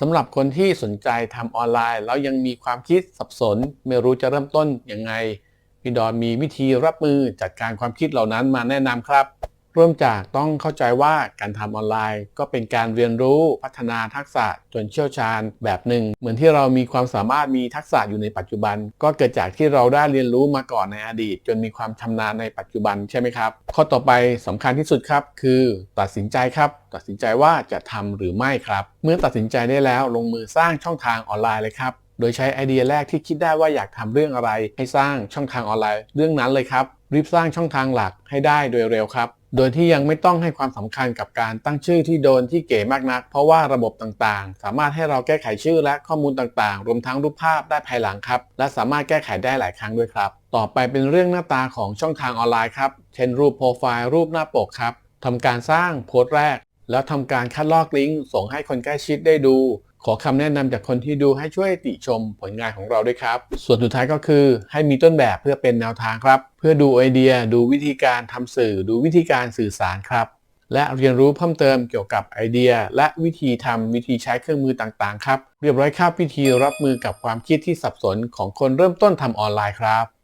สำหรับคนที่สนใจทำออนไลน์ แล้วยังมีความคิดสับสน ไม่รู้จะเริ่มต้นยังไง พี่ดอนมีวิธีรับมือจัดการความคิดเหล่านั้นมาแนะนำครับ เริ่มจากต้องเข้าใจว่าการทำออนไลน์ ก็เป็นการเรียนรู้พัฒนาทักษะจนเชี่ยวชาญแบบหนึ่ง เหมือนที่เรามีความสามารถมีทักษะอยู่ในปัจจุบัน ก็เกิดจากที่เราได้เรียนรู้มาก่อนในอดีต จนมีความชำนาญในปัจจุบันใช่ไหมครับ ข้อต่อไปสำคัญที่สุดครับ คือตัดสินใจครับ ตัดสินใจว่าจะทำหรือไม่ครับ เมื่อตัดสินใจได้แล้วลงมือสร้างช่องทางออนไลน์เลยครับโดยใช้ไอเดียแรกที่คิดได้ว่าอยากทำเรื่องอะไร ให้สร้างช่องทางออนไลน์เรื่องนั้นเลยครับ รีบสร้างช่องทางหลักให้ได้โดยเร็วครับ โดยที่ยังไม่ต้องให้ความสำคัญกับการตั้งชื่อที่โดนที่เก๋มากนัก เพราะว่าระบบต่างๆ สามารถให้เราแก้ไขชื่อและข้อมูลต่างๆ รวมทั้งรูปภาพได้ภายหลังครับ และสามารถแก้ไขได้หลายครั้งด้วยครับ ต่อไปเป็นเรื่องหน้าตาของช่องทางออนไลน์ครับ เช่นรูปโปรไฟล์รูปหน้าปกครับทำการสร้างโพสต์แรก แล้วทำการคัดลอกลิงก์ส่งให้คนใกล้ชิดได้ดู ขอคำแนะนำจากคนที่ดูให้ช่วยติชมผลงานของเราด้วยครับ ส่วนสุดท้ายก็คือให้มีต้นแบบเพื่อเป็นแนวทางครับ เพื่อดูไอเดีย ดูวิธีการทำสื่อ ดูวิธีการสื่อสารครับ และเรียนรู้เพิ่มเติมเกี่ยวกับไอเดีย และวิธีทำวิธีใช้เครื่องมือต่างๆ ครับ เรียบร้อยครับวิธีรับมือกับความคิดที่สับสนของคนเริ่มต้นทำออนไลน์ครับ